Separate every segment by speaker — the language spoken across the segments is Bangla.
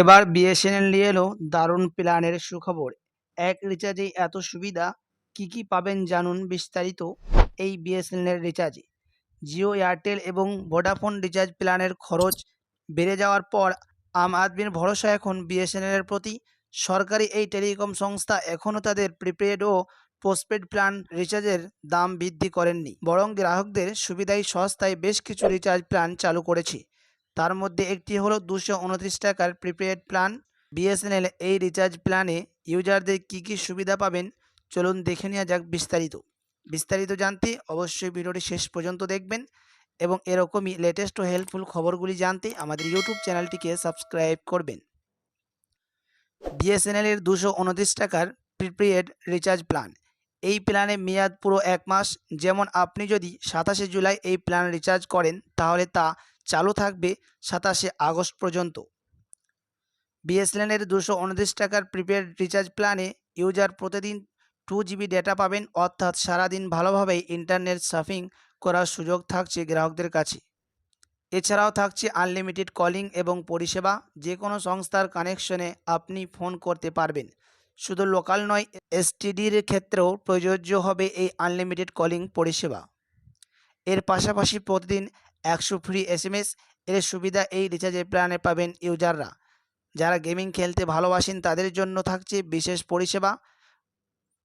Speaker 1: এবার বিএসএনএল নিয়ে এলো দারুণ প্ল্যানের সুখবর। এক রিচার্জেই এত সুবিধা, কি কি পাবেন জানুন বিস্তারিত এই বিএসএনএল রিচার্জে। জিও, এয়ারটেল এবং ভোডাফোন রিচার্জ প্ল্যানের খরচ বেড়ে যাওয়ার পর আম আদমির ভরসা এখন বিএসএনএলের প্রতি। সরকারি এই টেলিকম সংস্থা এখনও তাদের প্রিপেড ও পোস্টপেড প্ল্যান রিচার্জের দাম বৃদ্ধি করেননি, বরং গ্রাহকদের সুবিধায় সস্তায় বেশ কিছু রিচার্জ প্ল্যান চালু করেছে। তার মধ্যে একটি হলো দুশো উনত্রিশ টাকার প্রিপেড প্ল্যান বিএসএনএল এই রিচার্জ প্ল্যানে ইউজারদের কী কী সুবিধা পাবেন? চলুন দেখে নেওয়া যাক বিস্তারিত। বিস্তারিত জানতে অবশ্যই ভিডিওটি শেষ পর্যন্ত দেখবেন এবং এরকমই লেটেস্ট ও হেল্পফুল খবরগুলি জানতে আমাদের ইউটিউব চ্যানেলটিকে সাবস্ক্রাইব করবেন। বিএসএনএল এর দুশো উনত্রিশ টাকার প্রিপেড রিচার্জ প্ল্যান এই প্ল্যানে মেয়াদ পুরো এক মাস। যেমন আপনি যদি সাতাশে জুলাই এই প্ল্যান রিচার্জ করেন, তাহলে তা চালু থাকবে সাতাশে আগস্ট পর্যন্ত। বিএসএনএলের দুশো উনত্রিশ টাকার প্রিপেড রিচার্জ প্ল্যানে ইউজার প্রতিদিন টু জিবি ডেটা পাবেন, অর্থাৎ সারাদিন ভালোভাবেই ইন্টারনেট সার্ফিং করার সুযোগ থাকছে গ্রাহকদের কাছে। এছাড়াও থাকছে আনলিমিটেড কলিং এবং পরিষেবা যে কোনো সংস্থার কানেকশনে আপনি ফোন করতে পারবেন। শুধু লোকাল নয় এসটিডির ক্ষেত্রেও প্রযোজ্য হবে এই আনলিমিটেড কলিং পরিষেবা। এর পাশাপাশি প্রতিদিন একশো ফ্রি এসএমএস এর সুবিধা এই রিচার্জের প্ল্যানে পাবেন ইউজাররা যারা গেমিং খেলতে ভালোবাসেন, তাদের জন্য থাকছে বিশেষ পরিষেবা।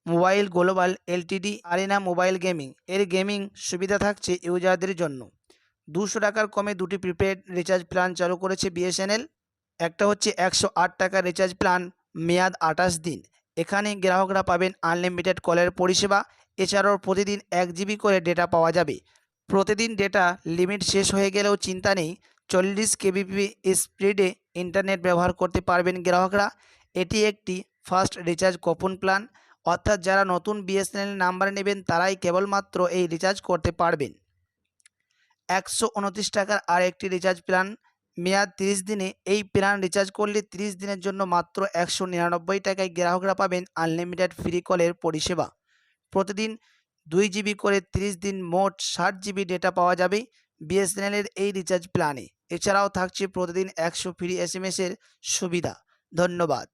Speaker 1: Mobile global LTD, arena mobile gaming এর গেমিং সুবিধা থাকছে ইউজারদের জন্য। দুশো টাকার কমে দুটি প্রিপেড রিচার্জ প্ল্যান চালু করেছে বিএসএনএল একটা হচ্ছে একশো আট টাকার রিচার্জ প্ল্যান মেয়াদ আঠাশ দিন। এখানে গ্রাহকরা পাবেন আনলিমিটেড কলের পরিষেবা। এছাড়াও প্রতিদিন এক জিবি করে ডেটা পাওয়া যাবে। প্রতিদিন ডেটা লিমিট শেষ হয়ে গেলেও চিন্তা নেই। চল্লিশ কেবিপি স্পিডে ইন্টারনেট ব্যবহার করতে পারবেন গ্রাহকরা। এটি একটি ফার্স্ট রিচার্জ কুপন প্ল্যান। অর্থাৎ যারা নতুন বিএসএনএল নাম্বার নেবেন, তারাই কেবলমাত্র এই রিচার্জ করতে পারবেন। একশো উনত্রিশ টাকার আর একটি রিচার্জ প্ল্যান। মেয়াদ তিরিশ দিনে। এই প্ল্যান রিচার্জ করলে তিরিশ দিনের জন্য মাত্র একশো নিরানব্বই টাকায় গ্রাহকরা পাবেন আনলিমিটেড ফ্রি কলের পরিষেবা। প্রতিদিন দুই জিবি করে তিরিশ দিন মোট ষাট জিবি ডেটা পাওয়া যাবে বিএসএনএলের এই রিচার্জ প্ল্যানে এছাড়াও থাকছে প্রতিদিন একশো ফ্রি এসএমএসের সুবিধা। ধন্যবাদ।